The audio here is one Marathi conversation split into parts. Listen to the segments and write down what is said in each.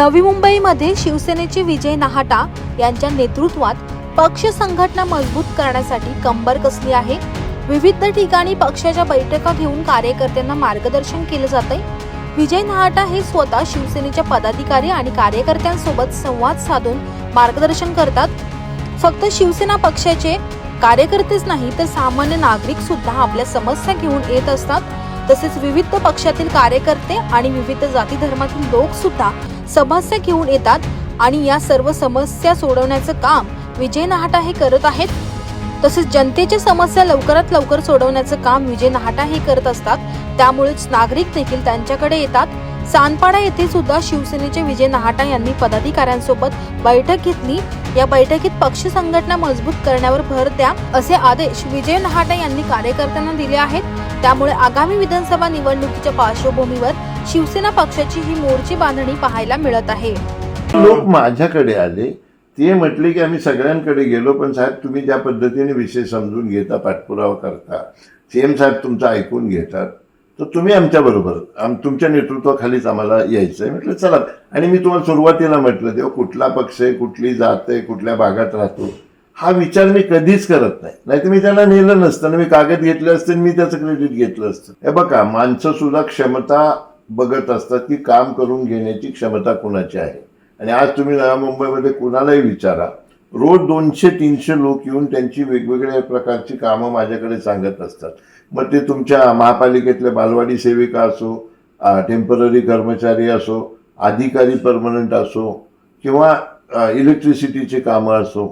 नवी मुंबईमध्ये शिवसेनेचे विजय नाहाटा यांच्या नेतृत्वात पक्ष संघटना मजबूत करण्यासाठी कंबर कसली आहे? विविध ठिकाणी पक्षाच्या बैठका घेऊन कार्यकर्त्यांना मार्गदर्शन केलं जात आहे विजय नाहाटा हे स्वतः शिवसेनेच्या पदाधिकारी आणि कार्यकर्त्यांसोबत संवाद साधून मार्गदर्शन करतात. फक्त शिवसेना पक्षाचे कार्यकर्तेच नाही तर सामान्य नागरिक सुद्धा आपल्या समस्या घेऊन येत असतात. तसेच विविध पक्षातील कार्यकर्ते आणि विविध जाती धर्मातील लोक सुद्धा समस्या घेऊन येतात आणि या सर्व समस्या सोडवण्याचं काम विजय नहाटा हे करत आहेत. तसेच जनतेच्या समस्या लवकरात लवकर सोडवण्याचं काम विजय नहाटा हे करत असतात. त्यामुळेच नागरिक देखील त्यांच्याकडे येतात. सानपाडा येथे सुद्धा शिवसेनेचे विजय नहाटा यांनी पदाधिकाऱ्यांसोबत बैठक घेतली. या बैठकीत पक्ष संघटना मजबूत करण्यावर भर द्या असे आदेश विजय नहाटा यांनी कार्यकर्त्यांना दिले आहेत. त्यामुळे आगामी विधानसभा निवडणुकीच्या पार्श्वभूमीवर शिवसेना पक्षाची ही मोर्ची बांधणी पाहायला मिळत आहे. लोक माझ्याकडे आले. ते म्हटले की आम्ही सगळ्यांकडे गेलो पण साहेब तुम्ही ज्या पद्धतीने विषय समजून घेता पाठपुरावा करता. सीएम साहेब तुमचं ऐकून घेतात. तर तुम्ही आमच्या बरोबर आम तुमच्या नेतृत्वाखालीच आम्हाला यायचं आहे म्हटलं चला. आणि मी तुम्हाला सुरुवातीला म्हटलं तेव्हा कुठला पक्ष आहे कुठली जात आहे कुठल्या भागात राहतो? हा विचार मी कधीच करत नाही. नाहीतर मी त्याला नेलं नसतं ना मी कागद घेतले असते आणि मी त्याचं क्रेडिट घेतलं असतं. हे बघा माणसं सुद्धा क्षमता बघत असतात की काम करून घेण्याची क्षमता कुणाची आहे? आणि आज तुम्ही नव्या मुंबईमध्ये कुणालाही विचारा रोज दोनशे तीनशे लोक येऊन त्यांची वेगवेगळ्या प्रकारची कामं माझ्याकडे सांगत असतात. मग ते तुमच्या महापालिकेतले बालवाडी सेविका असो टेंपररी कर्मचारी असो अधिकारी परमनंट असो किंवा इलेक्ट्रिसिटीची कामं असो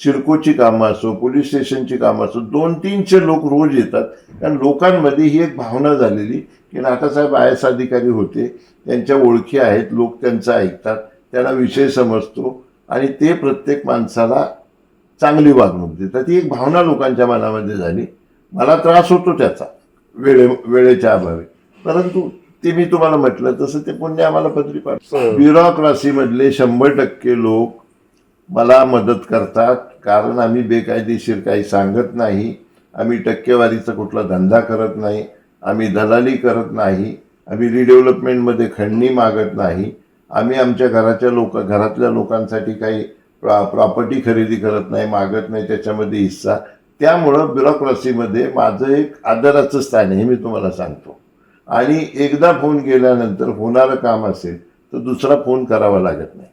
सिडकोची कामं असो पोलीस स्टेशनची कामं असो दोन तीनशे लोक रोज येतात. कारण लोकांमध्ये ही एक भावना झालेली की नाटासाहेब आय एस अधिकारी होते. त्यांच्या ओळखी आहेत लोक त्यांचं ऐकतात त्यांना विषय समजतो आणि ते प्रत्येक माणसाला चांगली वागणूक देतात. ही एक भावना लोकांच्या मनामध्ये झाली. मला त्रास होतो त्याचा वेळे वेळेच्या अभावी. परंतु ते मी तुम्हाला म्हटलं तसं ते पुण्य आम्हाला पदरी पाडतं ब्युरोक्रॉसीमधले शंभर टक्के लोक मला मदत करतात कारण आम्ही बेकायदेशीर काही सांगत नाही आम्ही टक्केवारीचा कुठला धंदा करत नाही आम्ही दलाली करत नाही आम्ही रिडेव्हलपमेंटमध्ये खंडणी मागत नाही आम्ही आमच्या घराच्या लोक घरातल्या लोकांसाठी काही प्रॉ प्रॉपर्टी खरेदी करत नाही मागत नाही त्याच्यामध्ये हिस्सा. त्यामुळं ब्युरोक्रॉसीमध्ये माझं एक आदराचं स्थान आहे हे मी तुम्हाला सांगतो. आणि एकदा फोन केल्यानंतर होणारं काम असेल तर दुसरा फोन करावा लागत नाही.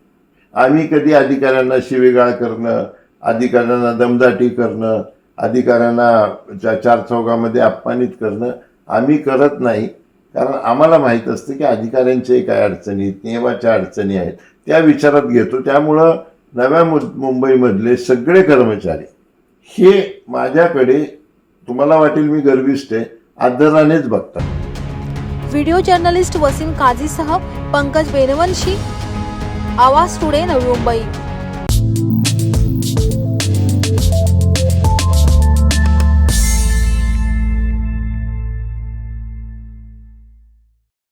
आम्ही कधी अधिकाऱ्यांना शिवेगाळ करणं अधिकाऱ्यांना दमदाटी करणं अधिकाऱ्यांना चा चार चौकामध्ये अपमानित करणं आम्ही करत नाही. कारण आम्हाला माहीत असतं की अधिकाऱ्यांच्याही काय अडचणी आहेत नियमाच्या अडचणी आहेत. त्या विचारात घेतो. त्यामुळं नव्या मु मुंबईमधले सगळे कर्मचारी हे माझ्याकडे तुम्हाला वाटेल मी गर्विष्ट आहे आदरानेच बघतात. व्हिडिओ जर्नलिस्ट वसीम काझीसह पंकज बेनवंशी आवाज टुडे नवी मुंबई.